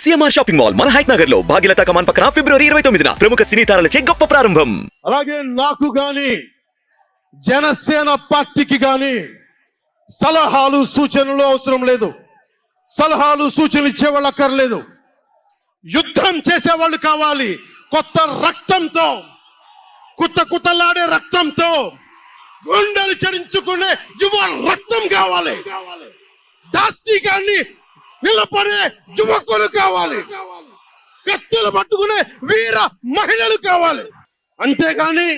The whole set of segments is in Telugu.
సిఎంఆర్ షాపింగ్ మాల్ మన హైట్ నగర్లో భాగ్యలత కమాన్ పక్కన ఫిబ్రవరి ఇరవై తొమ్మిదిన ప్రముఖ సినీ తారలచే గొప్ప ప్రారంభం. అలాగే నాకు గాని జనసేన పార్టీకి గాని సలహాలు సూచనలు అవసరం లేదు. సలహాలు సూచనలు ఇచ్చేవాళ్ళు అక్కర్లేదు. యుద్ధం చేసేవాళ్ళు కావాలి. కొత్త రక్తంతో కుత్త కుత్తలాడే రక్తంతో గుండెలు చరించుకునే యువ రక్తం కావాలి. దాస్తికాన్ని నిలబడే యువకులు కావాలి. కత్తులు పట్టుకునే వీర మహిళలు కావాలి. అంతేగాని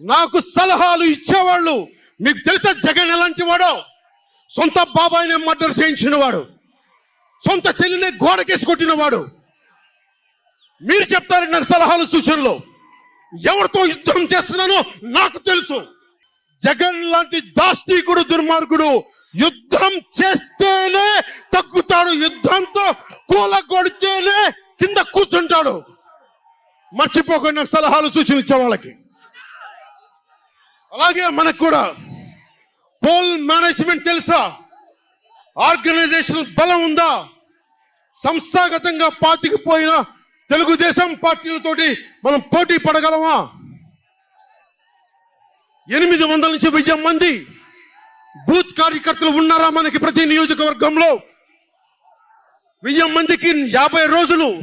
నాకు సలహాలు ఇచ్చేవాళ్ళు మీకు తెలుసా జగన్ ఎలాంటి వాడో సొంత బాబాయిని మర్డర్ చేయించిన వాడు సొంత చెల్లిని గోడకేసి కొట్టిన వాడు మీరు చెప్తారు నాకు సలహాలు సూచనలు. ఎవరితో యుద్ధం చేస్తున్నానో నాకు తెలుసు. జగన్ లాంటి దాస్తికుడు దుర్మార్గుడు యుద్ధం చేస్తేనే తగ్గుతాడు. యుద్ధంతో కూలగొడితేనే కింద కూర్చుంటాడు. మర్చిపోకుండా సలహాలు సూచనలు ఇచ్చే వాళ్ళకి. అలాగే మనకు కూడా పోల్ మేనేజ్మెంట్ తెలుసా? ఆర్గనైజేషన్ బలం ఉందా? సంస్థాగతంగా పాతికిపోయిన తెలుగుదేశం పార్టీలతోటి మనం పోటీ పడగలమా? ఎనిమిది వందల నుంచి వెయ్యి మంది బూత్ కార్యకర్తలు ఉన్నారా మనకి ప్రతి నియోజకవర్గంలో? వెయ్యి మందికి యాభై రోజులు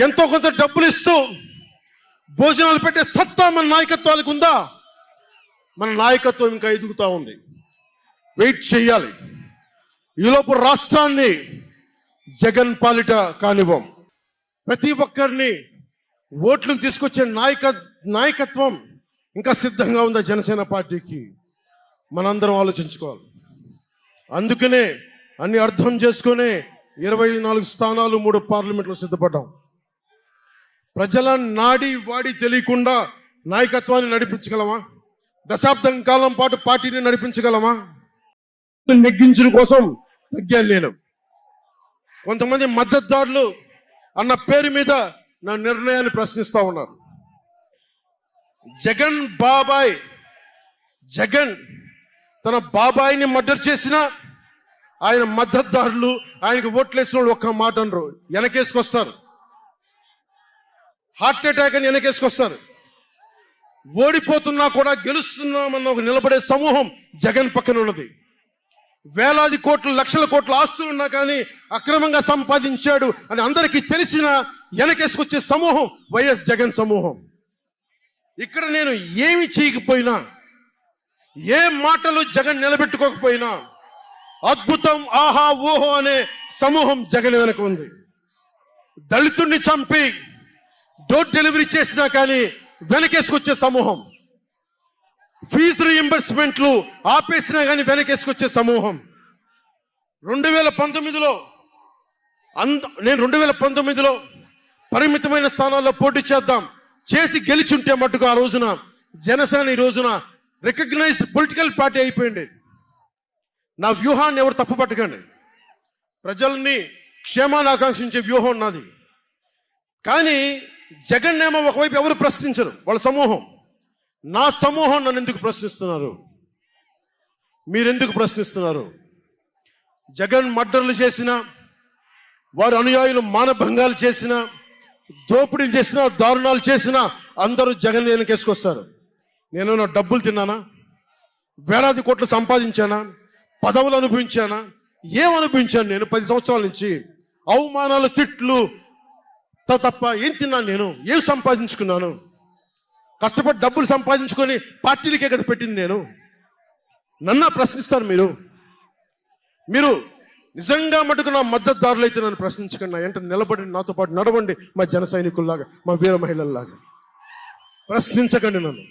ఎంతో కొంత డబ్బులు ఇస్తూ భోజనాలు పెట్టే సత్తా మన నాయకత్వాలకు ఉందా? మన నాయకత్వం ఇంకా ఎదుగుతా ఉంది. వెయిట్ చేయాలి. ఈలోపు రాష్ట్రాన్ని జగన్ పాలిట కానివ్వం. ప్రతి ఒక్కరిని ఓట్లకు తీసుకొచ్చే నాయక నాయకత్వం ఇంకా సిద్ధంగా ఉందా జనసేన పార్టీకి? మనందరం ఆలోచించుకోవాలి. అందుకనే అన్ని అర్థం చేసుకునే ఇరవై నాలుగు స్థానాలు మూడు పార్లమెంట్లో సిద్ధపడ్డాం. ప్రజల నాడి వాడి తెలియకుండా నాయకత్వాన్ని నడిపించగలమా? దశాబ్దం కాలం పాటు పార్టీని నడిపించగలమా? నెగ్గించడం కోసం తగ్గాను నేను. కొంతమంది మద్దతుదారులు అన్న పేరు మీద నా నిర్ణయాన్ని ప్రశ్నిస్తూ ఉన్నారు. జగన్ బాబాయ్ జగన్ తన బాబాయిని మర్డర్ చేసిన ఆయన మద్దతుదారులు ఆయనకు ఓట్లేసిన వాళ్ళు ఒక్క మాట అనరు. వెనకేసుకొస్తారు. హార్ట్ అటాక్ అని వెనకేసుకొస్తారు. ఓడిపోతున్నా కూడా గెలుస్తున్నామన్న ఒక నిలబడే సమూహం జగన్ పక్కన ఉన్నది. వేలాది కోట్లు లక్షల కోట్ల ఆస్తులు ఉన్నా కానీ అక్రమంగా సంపాదించాడు అని అందరికీ తెలిసిన వెనకేసుకొచ్చే సమూహం వైఎస్ జగన్ సమూహం. ఇక్కడ నేను ఏమి చేయకపోయినా ఏ మాటలు జగన్ నిలబెట్టుకోకపోయినా అద్భుతం ఆహా ఊహో అనే సమూహం జగన్ వెనక ఉంది. దళితుడిని చంపి డోర్ డెలివరీ చేసినా కానీ వెనకేసుకొచ్చే సమూహం. ఫీజు రీఎంబర్స్మెంట్లు ఆపేసినా కానీ వెనకేసుకొచ్చే సమూహం. రెండు వేల పంతొమ్మిదిలో అంద నేను రెండు వేల పంతొమ్మిదిలో పరిమితమైన స్థానాల్లో పోటీ చేద్దాం. చేసి గెలిచుంటే మట్టుకు ఆ రోజున జనసేన ఈ రోజున రికగ్నైజ్డ్ పొలిటికల్ పార్టీ అయిపోయింది. నా వ్యూహాన్ని ఎవరు తప్పు పట్టకండి. ప్రజల్ని క్షేమాన్ని ఆకాంక్షించే వ్యూహం ఉన్నది కానీ జగన్ ఏమో ఒకవైపు ఎవరు ప్రశ్నించరు వాళ్ళ సమూహం. నా సమూహం నన్ను ఎందుకు ప్రశ్నిస్తున్నారు? మీరెందుకు ప్రశ్నిస్తున్నారు? జగన్ మర్డర్లు చేసిన వారి అనుయాయులు మానభంగాలు చేసినా దోపిడీలు చేసిన దారుణాలు చేసిన అందరూ జగన్ వెనకేసుకొస్తారు నేను నా డబ్బులు తిన్నానా? వేలాది కోట్లు సంపాదించానా? పదవులు అనుభవించానా? ఏం అనుభవించాను నేను పది సంవత్సరాల నుంచి? అవమానాలు తిట్లు త- తప్ప ఏం తిన్నాను నేను? ఏం సంపాదించుకున్నాను? కష్టపడి డబ్బులు సంపాదించుకొని పార్టీలకే కదా పెట్టింది నేను? నన్నా ప్రశ్నిస్తారు మీరు. మీరు నిజంగా మటుకు నా మద్దతుదారులు అయితే నన్ను ప్రశ్నించకండి. నా ఎంట నిలబడి నాతో పాటు నడవండి మా జన సైనికుల్లాగా మా వీర మహిళల్లాగా. ప్రశ్నించకండి నన్ను.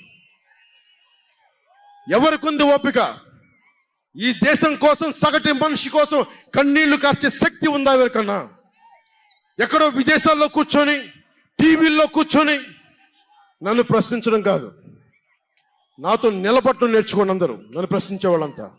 ఎవరికుంది ఓపిక? ఈ దేశం కోసం సగటు మనిషి కోసం కన్నీళ్ళు కార్చే శక్తి ఉందా ఎవరికన్నా? ఎక్కడో విదేశాల్లో కూర్చొని టీవీల్లో కూర్చొని నన్ను ప్రశ్నించడం కాదు. నాతో నిలబట్టడం నేర్చుకోండి అందరూ. నన్ను ప్రశ్నించే వాళ్ళంతా.